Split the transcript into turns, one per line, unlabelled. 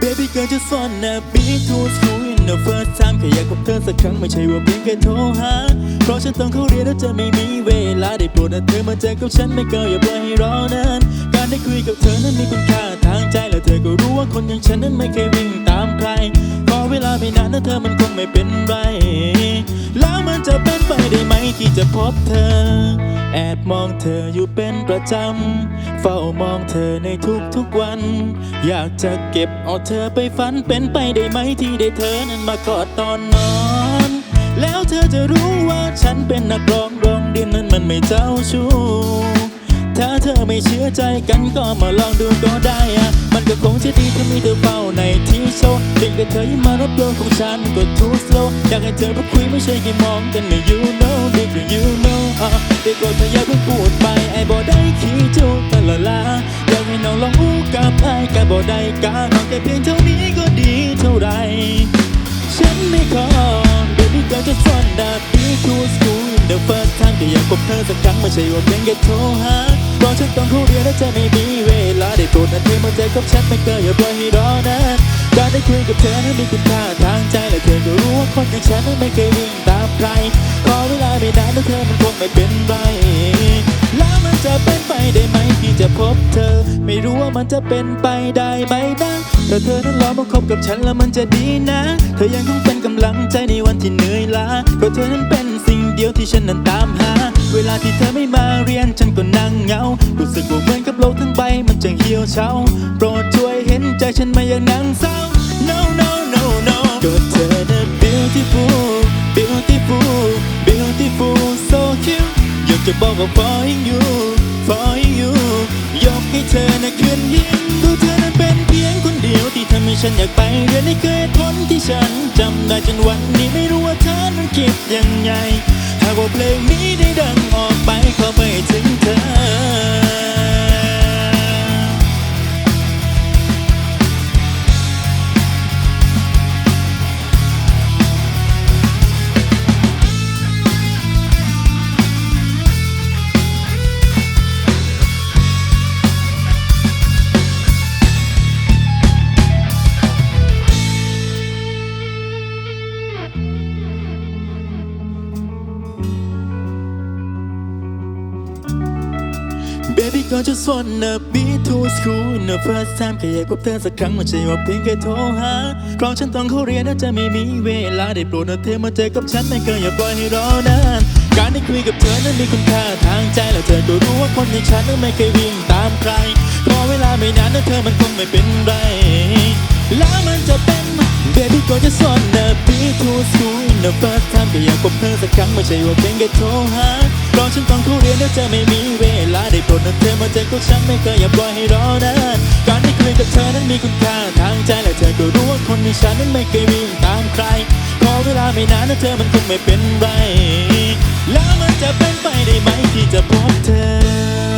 Baby girl just wanna be too school in the first time แค่อยากพบเธอสักครั้งไม่ใช่ว่าเพียงแค่โทรหา เพราะฉันต้องเข้าเรียนแล้วจะไม่มีเวลาได้โปรดนะเธอมาเจอกับฉันไม่เกินอย่าปล่อยให้รอนานการได้คุยกับเธอนั้นมีคุณค่าทางใจและเธอก็รู้ว่าคนอย่างฉันนั้นไม่เคยวิ่งตามใครขอเวลาไม่นานนะเธอมันคงไม่เป็นไร แล้วมันจะเป็นไปได้ไหมที่จะพบเธอ แอบมองเธออยู่เป็นประจำ เฝ้ามองเธอในทุกๆวัน อยากจะเก็บเอาเธอไปฝันเป็นไปได้ไหมที่ได้เธอนั้นมากอดตอนนอน แล้วเธอจะรู้ว่าฉันเป็นนักร้องร้องเดียนนั้นมันไม่เจ้าชู้ถ้าเธอไม่เชื่อใจกันก็มาลองดูก็ได้อะมันก็คงจะดีถ้ามีเธอเฝ้าในที่โชว์เพียงแต่เธอยิ่งมารบกวนของฉันก็ too slow อยากให้เธอมาคุยไม่ใช่แค่มองกันนะ you know big you know อะด็กก็เธออย่าเพิ่งพูดไป บ่ได้ขี้จูตะละลาอยากให้น้องลองอู้กับไอ้กับบ่ได้กาน้องแค่เพียงเท่านี้ก็ดีเท่าไร ฉันไม่ขอ Baby girl just wanna be to school in the first time แค่อยากพบเธอสักครั้งไม่ใช่ว่าเพียงแค่โทรหาเพราะฉันต้องเข้าเรียนและจะไม่มีเวลาได้โปรดนะเธอมาเจอกับฉันไม่เกินอย่าปล่อยให้รอนานการได้คุยกับเธอนั้นมีคุณค่าทางใจและเธอก็รู้ว่าคนอย่างฉันนั้นไม่เคยวิ่งตามใครขอเวลาไม่นานนะเธอมันคงไม่เป็นไร มันจะเป็นไปได้ไหมนะถ้าเธอนั้นลอมาคบกับฉันแล้วมันจะดีนะ เธอยังคงเป็นกำลังใจในวันที่เหนื่อยล้าเพราะเธอนั้นเป็นสิ่งเดียวที่ฉันนั้นตามหา เวลาที่เธอไม่มาเรียนฉันก็นั่งเหงา รู้สึกว่าเหมือนกับโลกทั้งใบมันจะเหี่ยวเฉา โปรดช่วยเห็นใจฉันม่อย่ากนั่งเศร้า no no no no ก็เธอนั้น beautiful beautiful beautiful so cute อยากจะบอกว่า falling ที่ฉันจำได้จนวันนี้ไม่รู้ว่าเธอนั้นคิดยังไง หากว่าเพลงนี้ได้ดังออกไปขอไปถึงเธอ Baby girl just wanna be to school in the first time แค่อยากพบเธอสักครั้งไม่ใช่ว่าเพียงแค่โทรหาเพราะฉันต้องเข้าเรียนและจะไม่มีเวลาได้โปรดนะเธอมาเจอกับฉันไม่เคยอย่าปล่อยให้รอนานการได้คุยกับเธอนั้นมีคุณค่าทางใจและเธอก็รู้ว่าคนอย่างฉันนั้นไม่เคยวิ่งตามใครขอเวลาไม่นานนะเธอมันคงไม่เป็นไรแล้วมันจะเป็น Baby girl just wanna be to school the first time ก็อยากพบเธอสักครั้งไม่ใช่ว่าเพียงแค่โทรหารอฉันต้องทุเรียนแล้ยวจะไม่มีเวลาได้โปรดนำเธอมาเจอกับฉันไม่เคยอย่าปล่อยให้รอนานการที่คุยกับเธอนั้นมีคุณค่าทางใจและเธอก็รู้ว่าคนที่ฉันนั้นไม่เคยวิ่งตามใครขอเวลาไม่นานนะเธอมันคงไม่เป็นไรแล้วมันจะเป็นไปได้ไหมที่จะพบเธอ